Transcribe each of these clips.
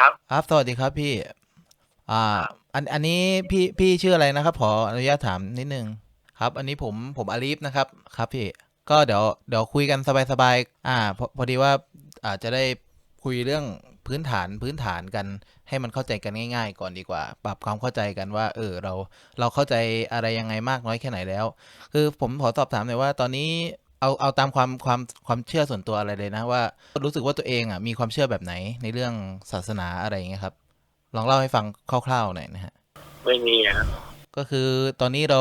ครับ ครับ สวัสดีครับพี่ อ่า อัน อันนี้พี่ พี่ชื่ออะไรนะครับ ขออนุญาตถามนิดนึง ครับ อันนี้ผม ผมอาลีฟนะครับ ครับพี่ ก็เดี๋ยว เดี๋ยวคุยกันสบายๆ อ่าพอพอดีว่าอาจจะได้คุยเรื่องพื้นฐาน พื้นฐานกัน ให้มันเข้าใจกันง่าย ๆ ก่อนดีกว่า ปรับความเข้าใจกันว่า เออ เรา เราเข้าใจอะไรยังไงมากน้อยแค่ไหนแล้ว คือผมขอสอบถามหน่อยว่า ตอนนี้ เอาเอาตามความความความเชื่อส่วนตัวอะไรเลยนะว่า รู้สึกว่าตัวเองอะมีความเชื่อแบบไหนในเรื่องศาสนาอะไรอย่างเงี้ยครับ ลองเล่าให้ฟังคร่าวๆหน่อยนะฮะไม่มีอะครับก็คือตอนนี้เรา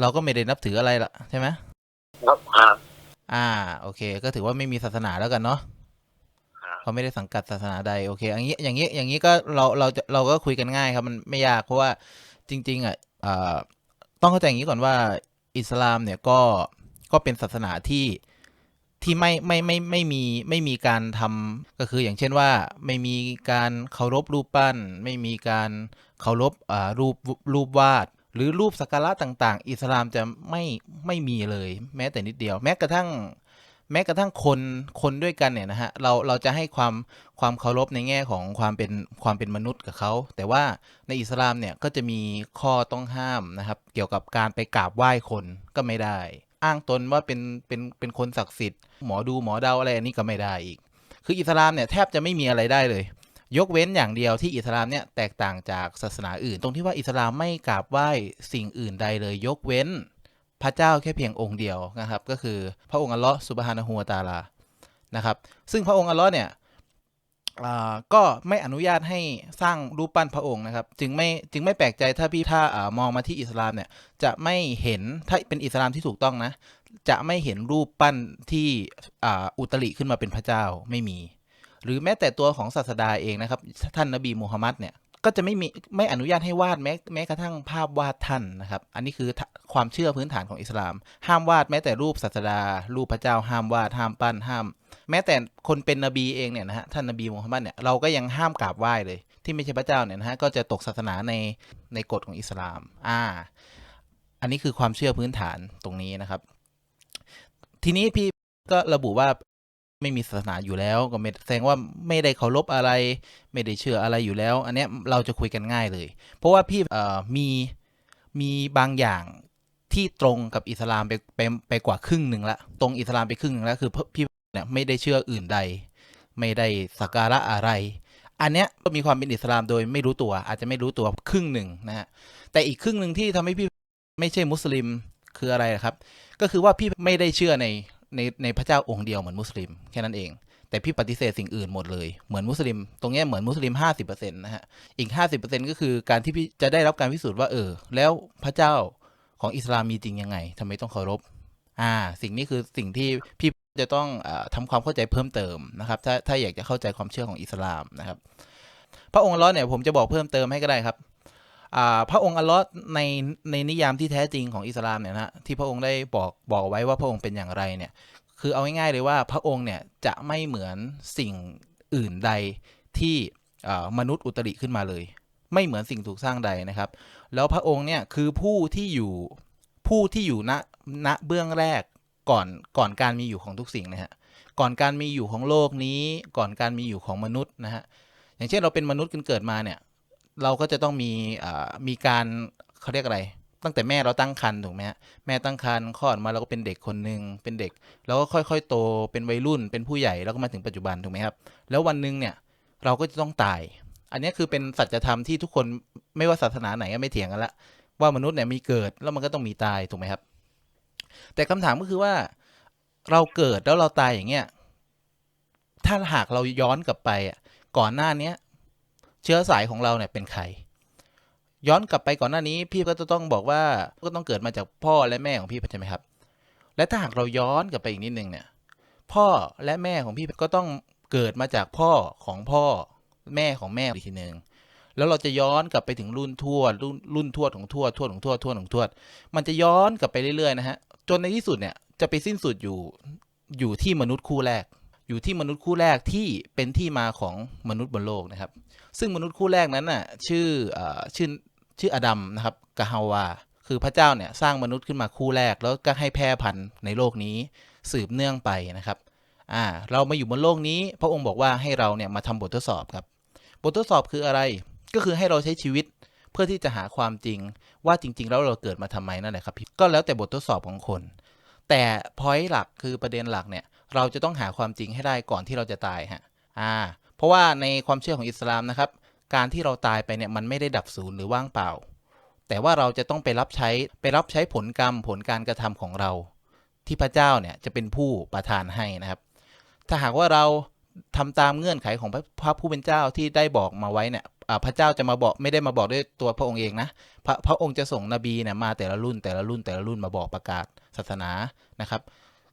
เราก็ไม่ได้นับถืออะไรละใช่ไหมครับครับอ่า โอเค ก็ถือว่าไม่มีศาสนาแล้วกันเนาะครับเขาไม่ได้สังกัดศาสนาใดโอเคอย่างนี้อย่างนี้อย่างนี้ก็เราเราจะเราก็คุยกันง่ายครับ มันไม่ยากเพราะว่าจริง ๆ อะอ่าต้องเข้าใจอย่างนี้ก่อนว่าอิสลามเนี่ยก็ ก็เป็นศาสนาที่ที่ไม่ไม่ไม่ไม่มีไม่มีการทำก็คืออย่างเช่นว่าไม่มีการเคารพรูปปั้น ไม่มีการเคารพอ่ารูปรูปวาด หรือรูปสักการะต่าง ๆ อิสลามจะไม่ไม่มีเลย แม้แต่นิดเดียว แม้กระทั่ง แม้กระทั่งคนคนด้วยกันเนี่ยนะฮะเราเราจะให้ความความเคารพในแง่ของความเป็นความเป็นมนุษย์กับเขา แต่ว่าในอิสลามเนี่ยก็จะมีข้อต้องห้ามนะครับ เกี่ยวกับการไปกราบไหว้คนก็ไม่ได้ อ้างตนว่าเป็นเป็นเป็นคนศักดิ์สิทธิ์ หมอดูหมอเดาอะไรอันนี้ก็ไม่ได้อีก คืออิสลามเนี่ยแทบจะไม่มีอะไรได้เลย ยกเว้นอย่างเดียวที่อิสลามเนี่ยแตกต่างจากศาสนาอื่น ตรงที่ว่าอิสลามไม่กราบไหว้สิ่งอื่นใดเลย ยกเว้นพระเจ้าแค่เพียงองค์เดียวนะครับ ก็คือพระองค์อัลลาะห์ซุบฮานะฮูวตาลานะครับ ซึ่งพระองค์อัลลาะห์เนี่ย ก็ไม่อนุญาตให้สร้างรูปปั้นพระองค์นะครับ จึงไม่จึงไม่แปลกใจถ้าพี่ถ้าอามองมาที่อิสลามเนี่ยจะไม่เห็นถ้าเป็นอิสลามที่ถูกต้องนะ จะไม่เห็นรูปปั้นที่อ,อุตริขึ้นมาเป็นพระเจ้าไม่มี หรือแม้แต่ตัวของศาสดาเองนะครับ ท่านนบีมูฮัมมัดเนี่ยก็จะไม่มีไม่อนุญาตให้วาดแม้แม้กระทั่งภาพวาดท่านนะครับ อันนี้คือความเชื่อพื้นฐานของอิสลาม ห้ามวาดแม้แต่รูปศาสดา รูปพระเจ้าห้ามวาดห้ามปั้นห้าม แม้แต่คนเป็นนบีเองเนี่ยนะฮะท่านนบีมูฮัมมัดเนี่ยเราก็ยังห้ามกราบไหว้เลย ที่ไม่ใช่พระเจ้าเนี่ยนะฮะก็จะตกศาสนาในในกฎของอิสลาม อ่า อันนี้คือความเชื่อพื้นฐานตรงนี้นะครับ ทีนี้พี่ก็ระบุว่าไม่มีศาสนาอยู่แล้วก็แสดงว่าไม่ได้เคารพอะไร ไม่ได้เชื่ออะไรอยู่แล้ว อันเนี้ยเราจะคุยกันง่ายเลย เพราะว่าพี่เอ่อมีมีบางอย่างที่ตรงกับอิสลามไปไปไปกว่าครึ่งหนึ่งละตรงอิสลามไปครึ่งหนึ่งแล้วคือพี่ เนี่ยไม่ได้เชื่ออื่นใด ไม่ได้สักการะอะไร อันเนี้ยก็มีความเป็นอิสลามโดยไม่รู้ตัว อาจจะไม่รู้ตัวครึ่งหนึ่งนะฮะแต่อีกครึ่งหนึ่งที่ทำให้พี่ไม่ใช่มุสลิมคืออะไรครับ ก็คือว่าพี่ไม่ได้เชื่อในในในพระเจ้าองค์เดียวเหมือนมุสลิมแค่นั้นเองแต่พี่ปฏิเสธสิ่งอื่นหมดเลยเหมือนมุสลิม ตรงเนี้ยเหมือนมุสลิม 50%นะฮะอีก 50%ก็คือการที่พี่จะได้รับการพิสูจน์ว่าเออ แล้วพระเจ้าของอิสลามมีจริงยังไงทำไมต้องเคารพอ่า สิ่งนี้คือสิ่งที่พี่ จะต้องอาทำความเข้าใจเพิ่มเติมนะครับ ถ้าถ้าอยากจะเข้าใจความเชื่อของอิสลามนะครับ พระองค์อัลลอฮ์เนี่ยผมจะบอกเพิ่มเติมให้ก็ได้ครับพระองค์อัลลอฮ์ในในนิยามที่แท้จริงของอิสลามเนี่ยนะที่พระองค์ได้บอกบอกไว้ว่าพระองค์เป็นอย่างไรเนี่ยคือเอาง่ายๆเลยว่าพระองค์เนี่ยจะไม่เหมือนสิ่งอื่นใดที่มนุษย์อุตริขึ้นมาเลย ไม่เหมือนสิ่งถูกสร้างใดนะครับ แล้วพระองค์เนี่ยคือผู้ที่อยู่ผู้ที่อยู่ณณเบื้องแรก ก่อนก่อนการมีอยู่ของทุกสิ่งนะฮะก่อนการมีอยู่ของโลกนี้ ก่อนการมีอยู่ของมนุษย์นะฮะอย่างเช่นเราเป็นมนุษย์กันเกิดมาเนี่ยเราก็จะต้องมีมีการเขาเรียกอะไร ตั้งแต่แม่เราตั้งครรภ์ถูกไหมฮะแม่ตั้งครรภ์คลอดมาเราก็เป็นเด็กคนหนึ่งเป็นเด็ก แล้วก็ค่อยๆ โตเป็นวัยรุ่นเป็นผู้ใหญ่แล้วก็มาถึงปัจจุบันถูกไหมครับ แล้ววันหนึ่งเนี่ยเราก็จะต้องตาย อันนี้คือเป็นสัจธรรมที่ทุกคนไม่ว่าศาสนาไหนก็ไม่เถียงกันละว่ามนุษย์เนี่ยมีเกิดแล้วมันก็ต้องมีตายถูกไหมครับ แต่คำถามก็คือว่าเราเกิดแล้วเราตายอย่างเงี้ย ถ้าหากเราย้อนกลับไปอะก่อนหน้าเนี้ย เชื้อสายของเราเนี่ยเป็นใคร ย้อนกลับไปก่อนหน้านี้ พี่ก็จะต้องบอกว่าก็ต้องเกิดมาจากพ่อและแม่ของพี่ใช่ไหมครับ และถ้าหากเราย้อนกลับไปอีกนิดนึงเนี่ย พ่อและแม่ของพี่ก็ต้องเกิดมาจากพ่อของพ่อแม่ของแม่อีกทีหนึ่งแล้วเราจะย้อนกลับไปถึงรุ่นทวดรุ่นรุ่นทวดของทวดทวดของทวดทวดของทวด มันจะย้อนกลับไปเรื่อยๆนะฮะ จนในที่สุดเนี่ยจะไปสิ้นสุดอยู่อยู่ที่มนุษย์คู่แรก อยู่ที่มนุษย์คู่แรกที่เป็นที่มาของมนุษย์บนโลกนะครับ ซึ่งมนุษย์คู่แรกนั้นน่ะชื่ออชื่อชื่ออดัมนะครับกะฮาวาคือพระเจ้าเนี่ยสร้างมนุษย์ขึ้นมาคู่แรก แล้วก็ให้แพร่พันธุ์ในโลกนี้สืบเนื่องไปนะครับอ่าเรามาอยู่บนโลกนี้ พระองค์บอกว่าให้เราเนี่ยมาทำบททดสอบครับ บททดสอบคืออะไรก็คือให้เราใช้ชีวิต เพื่อที่จะหาความจริงว่าจริง ๆ แล้วเราเกิดมาทำไมนั่นแหละครับพี่ก็แล้วแต่บททดสอบของคน แต่พอยต์หลักคือประเด็นหลักเนี่ยเราจะต้องหาความจริงให้ได้ก่อนที่เราจะตายฮะอ่าเพราะว่าในความเชื่อของอิสลามนะครับ การที่เราตายไปเนี่ยมันไม่ได้ดับศูนย์หรือว่างเปล่า แต่ว่าเราจะต้องไปรับใช้ไปรับใช้ผลกรรมผลการกระทำของเรา ที่พระเจ้าเนี่ยจะเป็นผู้ประทานให้นะครับ ถ้าหากว่าเราทำตามเงื่อนไขของพระผู้เป็นเจ้าที่ได้บอกมาไว้เนี่ย พระเจ้าจะมาบอกไม่ได้มาบอกด้วยตัวพระองค์เองนะพระพระองค์จะส่งนบีเนี่ยมาแต่ละรุ่นแต่ละรุ่นแต่ละรุ่นมาบอกประกาศศาสนานะครับ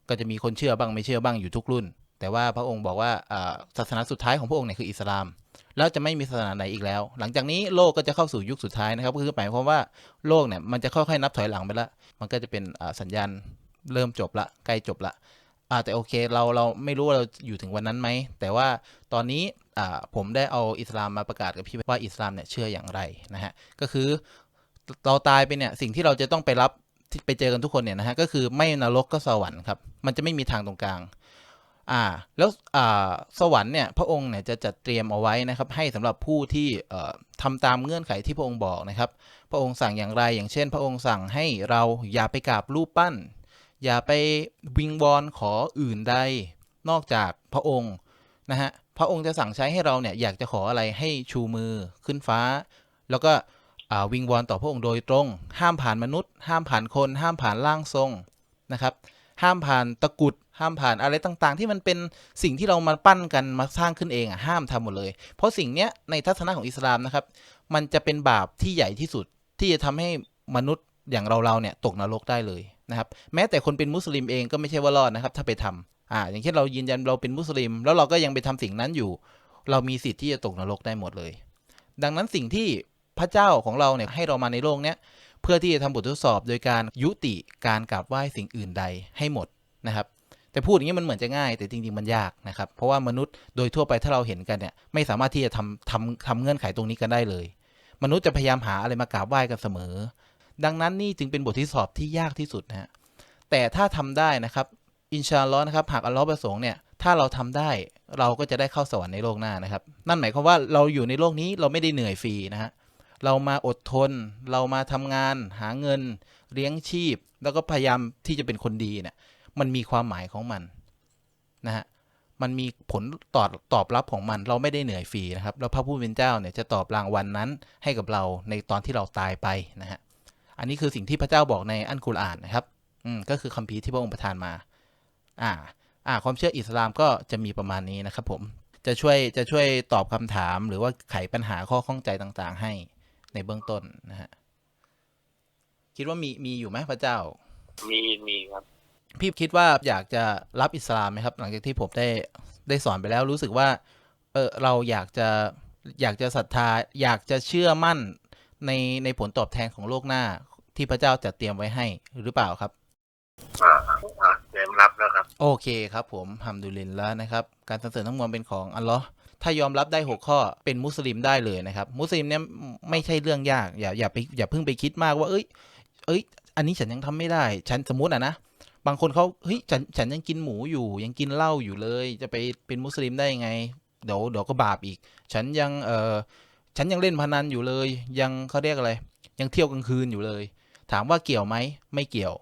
ก็จะมีคนเชื่อบ้างไม่เชื่อบ้างอยู่ทุกรุ่น แต่ว่าพระองค์บอกว่าศาสนาสุดท้ายของพระองค์เนี่ยคืออิสลาม แล้วจะไม่มีศาสนาไหนอีกแล้ว หลังจากนี้โลกก็จะเข้าสู่ยุคสุดท้ายนะครับก็คือหมายความว่าโลกเนี่ยมันจะค่อยๆนับถอยหลังไปละมันก็จะเป็นสัญญาณเริ่มจบละใกล้จบละ อ่าแต่โอเคเราเราไม่รู้ว่าเราอยู่ถึงวันนั้นไหม แต่ว่าตอนนี้อ่าผมได้เอาอิสลามมาประกาศกับพี่ว่าอิสลามเนี่ยเชื่ออย่างไรนะฮะก็คือเราตายไปเนี่ยสิ่งที่เราจะต้องไปรับที่ไปเจอกันทุกคนเนี่ยนะฮะก็คือไม่นรกก็สวรรค์ครับมันจะไม่มีทางตรงกลางอ่าแล้วอ่าสวรรค์เนี่ยพระองค์เนี่ยจะจัดเตรียมเอาไว้นะครับให้สำหรับผู้ที่เอ่อทำตามเงื่อนไขที่พระองค์บอกนะครับ พระองค์สั่งอย่างไรอย่างเช่น พระองค์สั่งให้เราอย่าไปกราบรูปปั้น อย่าไปวิงวอนขออื่นใดนอกจากพระองค์นะฮะพระองค์จะสั่งใช้ให้เราเนี่ยอยากจะขออะไรให้ชูมือขึ้นฟ้า แล้วก็วิงวอนต่อพระองค์โดยตรง ห้ามผ่านมนุษย์ ห้ามผ่านคน ห้ามผ่านร่างทรงนะครับ ห้ามผ่านตะกุด ห้ามผ่านอะไรต่างๆ ที่มันเป็นสิ่งที่เรามาปั้นกันมาสร้างขึ้นเองอะห้ามทำหมดเลย เพราะสิ่งเนี้ยในทัศนะของอิสลามนะครับ มันจะเป็นบาปที่ใหญ่ที่สุดที่จะทำให้มนุษย์ อย่างเราๆเนี่ยตกนรกได้เลยนะครับแม้แต่คนเป็นมุสลิมเองก็ไม่ใช่ว่ารอดนะครับถ้าไปทำอ่าอย่างเช่นเรายืนยันเราเป็นมุสลิม แล้วเราก็ยังไปทำสิ่งนั้นอยู่ เรามีสิทธิ์ที่จะตกนรกได้หมดเลย ดังนั้นสิ่งที่พระเจ้าของเราเนี่ยให้เรามาในโลกเนี้ยเพื่อที่จะทำบททดสอบโดยการยุติการกราบไหว้สิ่งอื่นใดให้หมดนะครับแต่พูดอย่างนี้มันเหมือนจะง่ายแต่จริงๆมันยากนะครับเพราะว่ามนุษย์โดยทั่วไปถ้าเราเห็นกันเนี่ยไม่สามารถที่จะทำทำทำเงื่อนไขตรงนี้กันได้เลย มนุษย์จะพยายามหาอะไรมากราบไหว้กันเสมอ ดังนั้นนี่จึงเป็นบททดสอบที่ยากที่สุดนะฮะแต่ถ้าทำได้นะครับอินชาอัลลอฮ์นะครับหากอัลลอฮ์ประสงค์เนี่ยถ้าเราทำได้เราก็จะได้เข้าสวรรค์ในโลกหน้านะครับ นั่นหมายความว่าเราอยู่ในโลกนี้เราไม่ได้เหนื่อยฟรีนะฮะเรามาอดทน เรามาทำงาน หาเงิน เลี้ยงชีพ แล้วก็พยายามที่จะเป็นคนดีเนี่ยมันมีความหมายของมันนะฮะมันมีผลตอบตอบรับของมัน เราไม่ได้เหนื่อยฟรีนะครับแล้วพระผู้เป็นเจ้าเนี่ยจะตอบรางวัลนนั้นให้กับเราในตอนที่เราตายไปนะฮะ อันนี้คือสิ่งที่พระเจ้าบอกในอันกุรอานนะครับ อืมก็คือคัมภีร์ที่พระองค์ประทานมา อ่า อ่า ความเชื่ออิสลามก็จะมีประมาณนี้นะครับ ผม จะช่วยจะช่วยตอบคำถามหรือว่าไขปัญหาข้อข้องใจต่างๆ ให้ในเบื้องต้นนะฮะ คิดว่ามีมีอยู่ไหมพระเจ้า มีมีครับ พี่คิดว่าอยากจะรับอิสลามไหมครับ หลังจากที่ผมได้ได้สอนไปแล้วรู้สึกว่า เออเราอยากจะอยากจะศรัทธา อยากจะเชื่อมั่น ในในผลตอบแทนของโลกหน้าที่พระเจ้าจัดเตรียมไว้ให้หรือเปล่าครับอ่าอ่าเตรียมรับแล้วครับ โอเคครับผมฮัมดุลินแล้วนะครับ การสรรเสริญทั้งมวลเป็นของอัลลอฮ์ถ้ายอมรับได้หกข้อเป็นมุสลิมได้เลยนะครับ มุสลิมเนี่ยไม่ใช่เรื่องยากอย่าอย่าไปอย่าเพิ่งไปคิดมากว่าเอ้ย เอ้ย อันนี้ฉันยังทำไม่ได้ ฉันสมมติอะนะบางคนเขาเฮ้ยฉันฉันยังกินหมูอยู่ ยังกินเหล้าอยู่เลย จะไปเป็นมุสลิมได้ยังไงเดี๋ยวเดี๋ยวก็บาปอีก ฉันยังเออ ฉันยังเล่นพนันอยู่เลย ยังเขาเรียกอะไร ยังเที่ยวกลางคืนอยู่เลย ถามว่าเกี่ยวไหมไม่เกี่ยว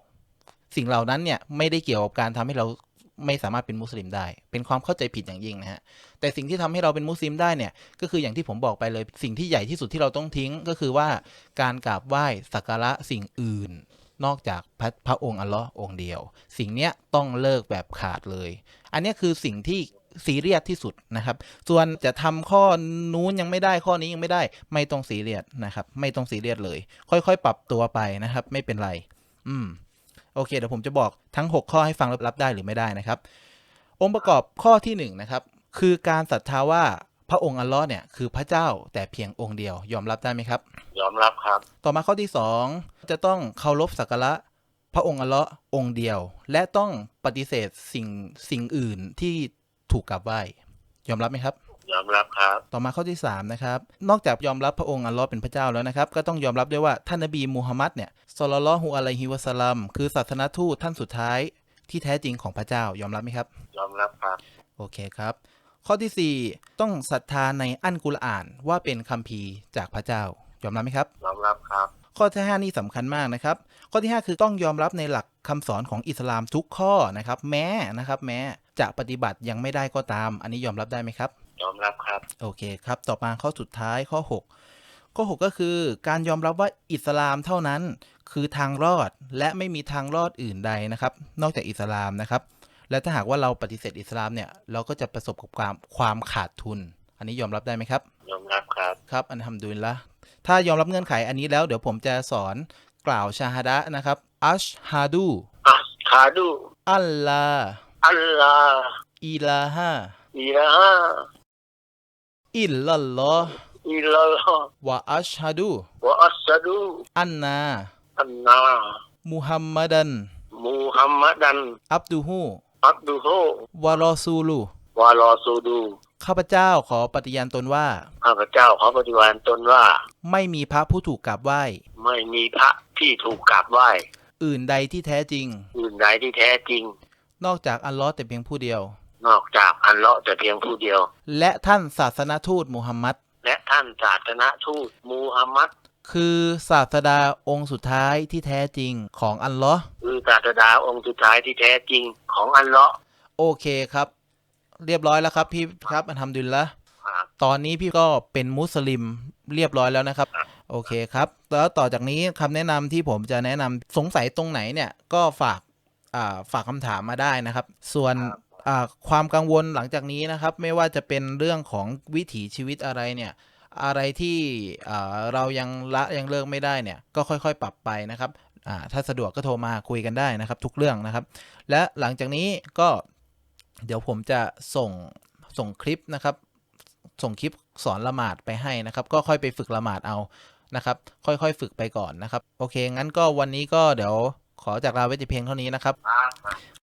สิ่งเหล่านั้นเนี่ยไม่ได้เกี่ยวกับการทำให้เราไม่สามารถเป็นมุสลิมได้ เป็นความเข้าใจผิดอย่างยิ่งนะฮะ แต่สิ่งที่ทำให้เราเป็นมุสลิมได้เนี่ย ก็คืออย่างที่ผมบอกไปเลย สิ่งที่ใหญ่ที่สุดที่เราต้องทิ้งก็คือว่าการกราบไหว้สักการะสิ่งอื่น นอกจากพระพระองค์อัลลอฮ์องค์เดียว สิ่งเนี้ยต้องเลิกแบบขาดเลย อันนี้คือสิ่งที่ ซีเรียสที่สุดนะครับ ส่วนจะทำข้อนู้นยังไม่ได้ข้อนี้ยังไม่ได้ ไม่ต้องซีเรียสนะครับ ไม่ต้องซีเรียสเลย ค่อยๆ ปรับตัวไปนะครับ ไม่เป็นไร อืมโอเคเดี๋ยวผมจะบอกทั้ง 6 ข้อให้ฟังรับได้หรือไม่ได้นะครับ องค์ประกอบข้อที่1นงนะครับคือการศรัทธาว่าพระองค์อัลลอฮ์เนี่ยคือพระเจ้าแต่เพียงองค์เดียวยอมรับได้ไหมครับ ยอมรับครับ ต่อมาข้อที่ 2 จะต้องเคารพสักการะพระองค์อัลเลาะห์องค์เดียว และต้องปฏิเสธสิ่งสิ่งอื่นที่ ถูกกราบไหว้ยอมรับไหมครับ ยอมรับครับ ต่อมาข้อที่3นะครับนอกจากยอมรับพระองค์อัลเลอฮ์เป็นพระเจ้าแล้วนะครับ ก็ต้องยอมรับด้วยว่าท่านนบีมูฮัมมัดเนี่ยศ็อลลัลลอฮุอะลัยฮิวะสัลลัมคือศาสนทูตท่านสุดท้ายที่แท้จริงของพระเจ้ายอมรับไหมครับ ยอมรับครับ โอเคครับ ข้อที่ 4 ต้องศรัทธาในอัลกุรอานว่าเป็นคัมภีร์จากพระเจ้า ยอมรับไหมครับ ยอมรับครับ ข้อที่ 5 นี่สำคัญมากนะครับ ข้อที่ 5 คือต้องยอมรับในหลักคำสอนของอิสลามทุกข้อนะครับ แม้นะครับ แม้ จะปฏิบัติยังไม่ได้ก็ตาม อันนี้ยอมรับได้ไหมครับ ยอมรับครับ โอเคครับ ต่อมาข้อสุดท้ายข้อ 6 ข้อ 6 ก็คือ การยอมรับว่าอิสลามเท่านั้น คือทางรอดและไม่มีทางรอดอื่นใดนะครับ นอกจากอิสลามนะครับ และถ้าหากว่าเราปฏิเสธอิสลามเนี่ยเราก็จะประสบกับความความขาดทุน อันนี้ยอมรับได้ไหมครับ ยอมรับครับครับ อันทำดุลิลละถ้ายอมรับเงื่อนไขอันนี้แล้วเดี๋ยวผมจะสอนกล่าวชาฮดะห์นะครับอัชฮาดูอัสคาดูอัลลา อัลลาอิลาฮะอิลาฮะอิลลัลลอฮ์อิลลัลลอฮ์วะอัชฮะดูวะอัสซะดูอันนาอันนามุฮัมมัดันมูฮัมมัดันอับดุฮูอับดุโฮวารอซูลูวารอซูดูข้าพเจ้าขอปฏิญาณตนว่า ข้าพเจ้าขอปฏิญาณตนว่า ไม่มีพระผู้ถูกกราบไหว้ ไม่มีพระที่ถูกกราบไหว้ อื่นใดที่แท้จริง อื่นใดที่แท้จริง นอกจากอัลลอฮ์แต่เพียงผู้เดียว นอกจากอัลเลาะห์แต่เพียงผู้เดียว และท่านศาสนทูตมุฮัมมัด และท่านศาสนทูตมูฮัมมัดคือศาสดาองค์สุดท้ายที่แท้จริงของอัลลอฮ์คือศาสดาองค์สุดท้ายที่แท้จริงของอัลเลาะห์โอเคครับ เรียบร้อยแล้วครับพี่ครับอันทำดุลิลละครับ ตอนนี้พี่ก็เป็นมุสลิมเรียบร้อยแล้วนะครับครับ โอเคครับ แล้วต่อจากนี้คำแนะนำที่ผมจะแนะนำสงสัยตรงไหนเนี่ย ก็ฝากอ่า ฝากคำถามมาได้นะครับ ส่วนอ่าความกังวลหลังจากนี้นะครับ ไม่ว่าจะเป็นเรื่องของวิถีชีวิตอะไรเนี่ยอะไรที่อ่าเรายังละยังเลิกไม่ได้เนี่ยก็ค่อยๆ ปรับไปนะครับอ่าถ้าสะดวกก็โทรมาคุยกันได้นะครับ ทุกเรื่องนะครับ และหลังจากนี้ก็เดี๋ยวผมจะส่งส่งคลิปนะครับ ส่งคลิปสอนละหมาดไปให้นะครับ ก็ค่อยไปฝึกละหมาดเอานะครับ ค่อยๆ ฝึกไปก่อนนะครับ โอเค งั้นก็วันนี้ก็เดี๋ยว ขอจากลาไว้แต่เพียงเท่านี้นะครับครับ